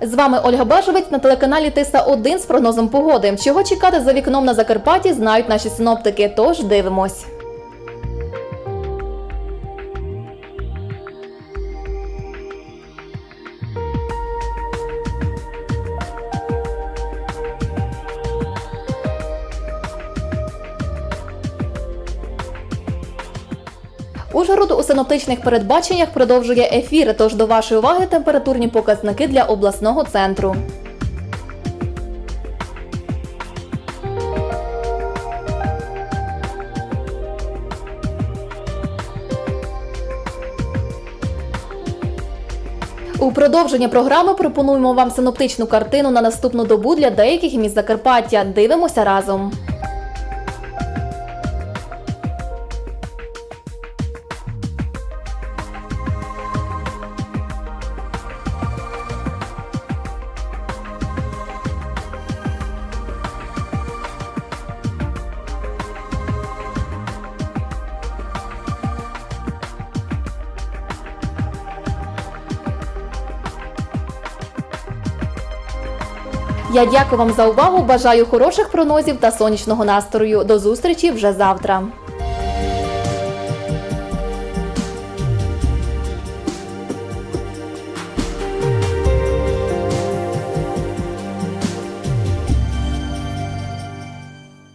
З вами Ольга Бажовець на телеканалі Тиса 1 з прогнозом погоди. Чого чекати за вікном на Закарпатті, знають наші синоптики. Тож дивимось. Ужгород у синоптичних передбаченнях продовжує ефір, тож до вашої уваги температурні показники для обласного центру. У продовження програми пропонуємо вам синоптичну картину на наступну добу для деяких міст Закарпаття. Дивимося разом. Я дякую вам за увагу. Бажаю хороших прогнозів та сонячного настрою. До зустрічі вже завтра.